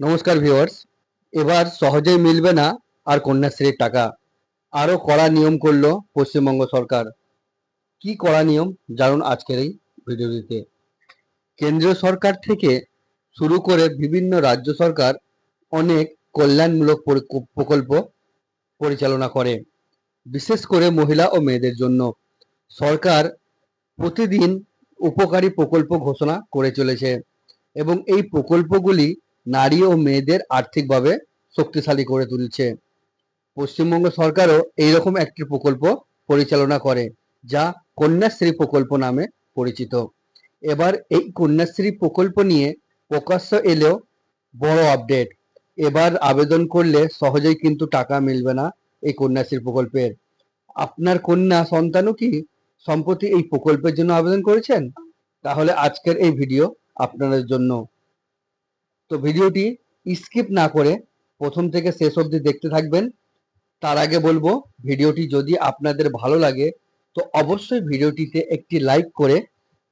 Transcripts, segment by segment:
নমস্কার ভিউয়ার্স এবার সহজেই মিলবে না আর কন্যাশ্রীর টাকা। আরও কড়া নিয়ম করল পশ্চিমবঙ্গ সরকার। কি কড়া নিয়ম? জানুন আজকের এই ভিডিওটিতে। কেন্দ্রীয় সরকার থেকে শুরু করে বিভিন্ন রাজ্য সরকার অনেক কল্যাণমূলক প্রকল্প পরিচালনা করে। বিশেষ করে মহিলা ও মেয়েদের জন্য। সরকার প্রতিদিন উপকারী প্রকল্প ঘোষণা করে চলেছে এবং এই প্রকল্পগুলি নারী ও মেয়েদের আর্থিকভাবে শক্তিশালী করে তুলছে। পশ্চিমবঙ্গ সরকারও এইরকম একটি প্রকল্প পরিচালনা করে, যা কন্যাশ্রী প্রকল্প নামে পরিচিত। এবার এই কন্যাশ্রী প্রকল্প নিয়ে প্রকাশ্য এলেও বড় আপডেট। এবার আবেদন করলে সহজেই কিন্তু টাকা মিলবে না এই কন্যাশ্রী প্রকল্পের। আপনার কন্যা, সন্তানও কি সম্প্রতি এই প্রকল্পের জন্য আবেদন করেছেন? তাহলে আজকের এই ভিডিও আপনাদের জন্য। তো ভিডিওটি স্কিপ না করে প্রথম থেকে শেষ অবধি দেখতে থাকবেন। তার আগে বলব, ভিডিওটি যদি আপনাদের ভালো লাগে, তো অবশ্যই ভিডিওটিতে একটি লাইক করে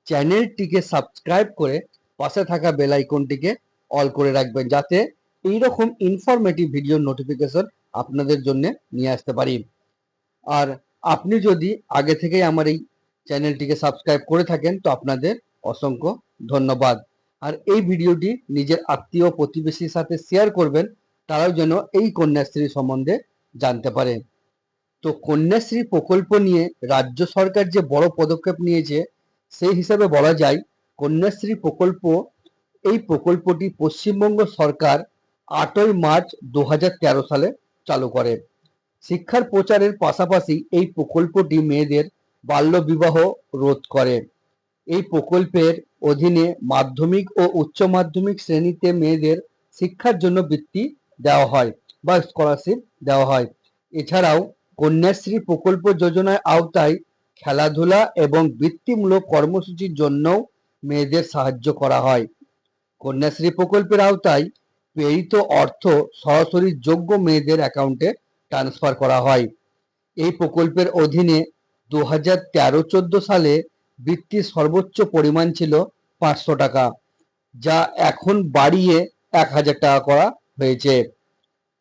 চ্যানেলটিকে সাবস্ক্রাইব করে পাশে থাকা বেল আইকনটিকে অল করে রাখবেন, যাতে এইরকম ইনফরমেটিভ ভিডিওর নোটিফিকেশন আপনাদের জন্য নিয়ে আসতে পারি। আর আপনি যদি আগে থেকেই আমার এই চ্যানেলটিকে সাবস্ক্রাইব করে থাকেন, তো আপনাদের অসংখ্য ধন্যবাদ। আর এই ভিডিওটি নিজের আত্মীয় প্রতিবেশীর সাথে শেয়ার করবেন, তারাও যেন এই কন্যাশ্রী সম্বন্ধে জানতে পারে। তো কন্যাশ্রী প্রকল্প নিয়ে রাজ্য সরকার যে বড় পদক্ষেপ নিয়েছে, সেই হিসাবে বলা যায় কন্যাশ্রী প্রকল্প, এই প্রকল্পটি পশ্চিমবঙ্গ সরকার আটই মার্চ দু হাজার তেরো সালে চালু করে। শিক্ষার প্রচারের পাশাপাশি এই প্রকল্পটি মেয়েদের বাল্যবিবাহ রোধ করে। এই প্রকল্পের অধীনে মাধ্যমিক ও উচ্চ মাধ্যমিক শ্রেণীতে মেয়েদের শিক্ষার জন্য বৃত্তি দেওয়া হয় বা স্কলারশিপ দেওয়া হয়। এছাড়াও কন্যাশ্রী প্রকল্প যোজনার আওতায় খেলাধুলা এবং বৃত্তিমূলক কর্মসূচির জন্যও মেয়েদের সাহায্য করা হয়। কন্যাশ্রী প্রকল্পের আওতায় প্রেরিত অর্থ সরাসরি যোগ্য মেয়েদের অ্যাকাউন্টে ট্রান্সফার করা হয়। এই প্রকল্পের অধীনে দু হাজার সালে বৃত্তির সর্বোচ্চ পরিমাণ ছিল পাঁচশো টাকা, যা এখন বাড়িয়ে এক হাজার টাকা করা হয়েছে।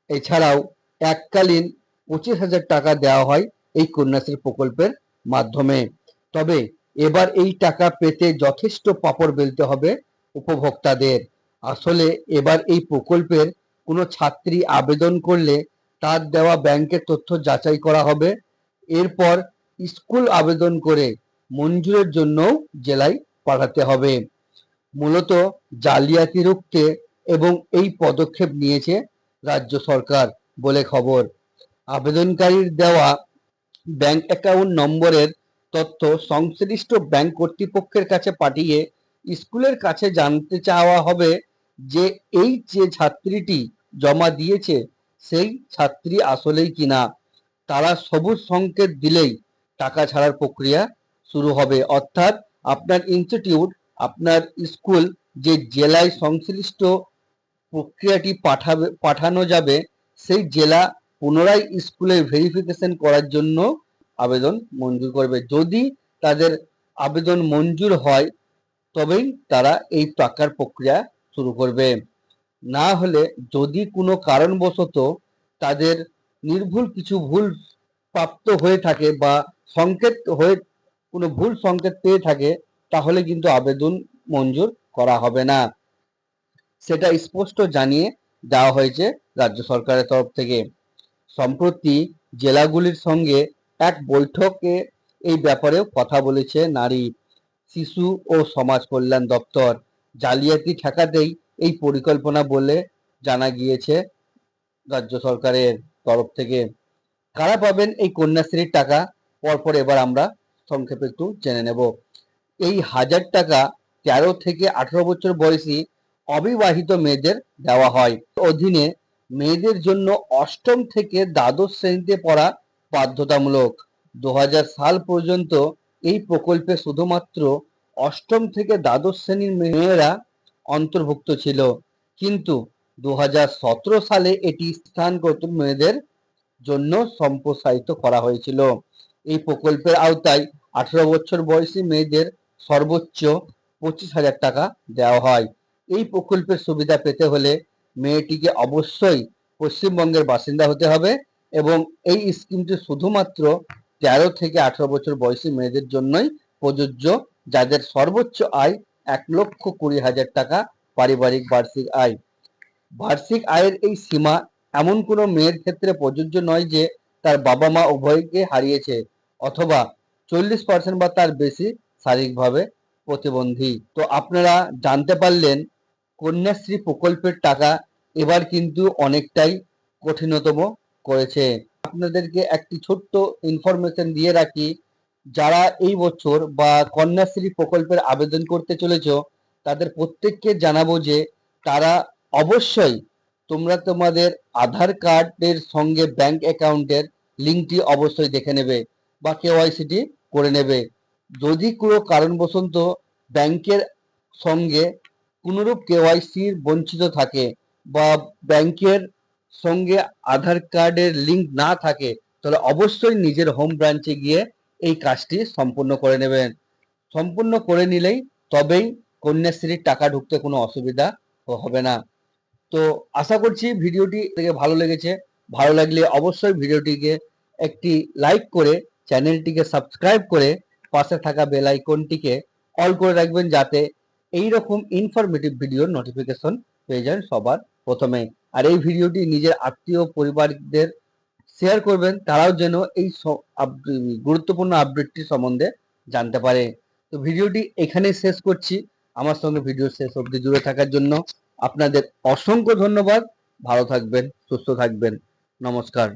এছাড়াও এককালীন পঁচিশ হাজার টাকা দেওয়া হয় এই কন্যাশ্রী প্রকল্পের মাধ্যমে। তবে এবার এই টাকা পেতে যথেষ্ট পাপড় বেলতে হবে উপভোক্তাদের। আসলে এবার এই প্রকল্পের কোনো ছাত্রী আবেদন করলে তার দেওয়া ব্যাংকের তথ্য যাচাই করা হবে। এরপর স্কুল আবেদন করে মঞ্জুরের জন্যও জেলায় পাঠাতে হবে। মূলত জালিয়াতি রুখতে এবং এই পদক্ষেপ নিয়েছে রাজ্য সরকার বলে খবর। আবেদনকারীর দেওয়া ব্যাংক অ্যাকাউন্ট নম্বরের তথ্য সংশ্লিষ্ট ব্যাংক কর্তৃপক্ষের কাছে পাঠিয়ে স্কুলের কাছে জানতে চাওয়া হবে যে এই যে ছাত্রীটি জমা দিয়েছে, সেই ছাত্রী আসলেই কিনা? তারা সবুজ সংকেত দিলেই টাকা ছাড়ার প্রক্রিয়া শুরু হবে। অর্থাৎ আপনার ইনস্টিটিউট আপনার স্কুল যে জেলায় সংশ্লিষ্ট প্রক্রিয়াটি পাঠাবে, পাঠানো যাবে, সেই জেলা পুনরায় স্কুলে ভেরিফিকেশন করার জন্য আবেদন মঞ্জুর করবে। যদি তাদের আবেদন মঞ্জুর হয়, তবেই তারা এই টাকার প্রক্রিয়া শুরু করবে। না হলে যদি কোনো কারণবশত তাদের নির্ভুল কিছু ভুল প্রাপ্ত হয়ে থাকে বা সংকেত হয়ে কোনো ভুল সংকেত পেয়ে থাকে, তাহলে কিন্তু আবেদন মঞ্জুর করা হবে না। সেটা স্পষ্ট জানিয়ে দেওয়া হয়েছে রাজ্য সরকারের তরফ থেকে। সম্প্রতি জেলাগুলির সঙ্গে এক বৈঠকে এই ব্যাপারেও কথা বলেছে নারী, শিশু ও সমাজ কল্যাণ দপ্তর। জালিয়াতি ঠেকাতেই এই পরিকল্পনা বলে জানা গিয়েছে রাজ্য সরকারের তরফ থেকে। কারা পাবেন এই কন্যাশ্রীর টাকা? পরপর এবার আমরা সংক্ষেপে একটু জেনে নেব। এই হাজার টাকা তেরো থেকে আঠারো বছর বয়সী অবিবাহিত মেয়েদের দেওয়া হয়। অধীনে মেয়েদের জন্য অষ্টম থেকে দ্বাদশ শ্রেণীতে পড়া বাধ্যতামূলক। দু হাজার সাল পর্যন্ত এই প্রকল্পে শুধুমাত্র অষ্টম থেকে দ্বাদশ শ্রেণির মেয়েরা অন্তর্ভুক্ত ছিল। কিন্তু দু হাজার সতেরো সালে এটি স্থানগত মেয়েদের জন্য সম্প্রসারিত করা হয়েছিল। এই প্রকল্পের আওতায় আঠারো বছর বয়সী মেয়েদের সর্বোচ্চ পঁচিশ হাজার টাকা দেওয়া হয়। এই প্রকল্পের সুবিধা পেতে হলে মেয়েটিকে অবশ্যই পশ্চিমবঙ্গের বাসিন্দা হতে হবে এবং এই স্কিমটি শুধুমাত্র তেরো থেকে আঠারো বছর বয়সী মেয়েদের জন্যই প্রযোজ্য, যাদের সর্বোচ্চ আয় এক লক্ষ কুড়ি হাজার টাকা পারিবারিক বার্ষিক আয়। বার্ষিক আয়ের এই সীমা এমন কোনো মেয়ের ক্ষেত্রে প্রযোজ্য নয় যে তার বাবা মা উভয়কে হারিয়েছে। অথবা চল্লিশ পার্সেন্ট বা তার বেশি শারীরিকভাবে প্রতিবন্ধী। তো আপনারা জানতে পারলেন কন্যাশ্রী প্রকল্পের টাকা এবার কিন্তু অনেকটাই কঠিনতম করেছে। আপনাদেরকে একটি ছোট্ট ইনফরমেশন দিয়ে রাখি, যারা এই বছর বা কন্যাশ্রী প্রকল্পের আবেদন করতে চলেছ, তাদের প্রত্যেককে জানাব যে তারা অবশ্যই তোমরা তোমাদের আধার কার্ডের সঙ্গে ব্যাংক অ্যাকাউন্টের লিঙ্কটি অবশ্যই দেখে নেবে। বা কেওয়াইসিটি করে নেবে। যদি কোনো কারণবশত ব্যাংকের সঙ্গে কোনোরূপ কেওয়াইসির বঞ্চিত থাকে বা ব্যাংকের সঙ্গে আধার কার্ডের লিঙ্ক না থাকে, তাহলে অবশ্যই নিজের হোম ব্রাঞ্চে গিয়ে এই কাজটি সম্পূর্ণ করে নেবেন। সম্পূর্ণ করে নিলেই তবেই কন্যাশ্রীর টাকা ঢুকতে কোনো অসুবিধা হবে না। তো আশা করছি ভিডিওটি থেকে ভালো লেগেছে। ভালো লাগলে অবশ্যই ভিডিওটিকে একটি লাইক করে চ্যানেলটিকে সাবস্ক্রাইব করে পাশে থাকা বেল আইকনটিকে অল করে রাখবেন যাতে এই রকম ইনফরমেটিভ ভিডিওর নোটিফিকেশন পেয়ে যান সবার প্রথমে। আর এই ভিডিওটি নিজের আত্মীয় পরিবারদের শেয়ার করবেন, তারাও যেন এই গুরুত্বপূর্ণ আপডেটটি সম্বন্ধে জানতে পারে। তো ভিডিওটি এখানে শেষ করছি। আমার সঙ্গে ভিডিও শেষ অবধি জুড়ে থাকার জন্য আপনাদের অসংখ্য ধন্যবাদ। ভালো থাকবেন, সুস্থ থাকবেন। নমস্কার।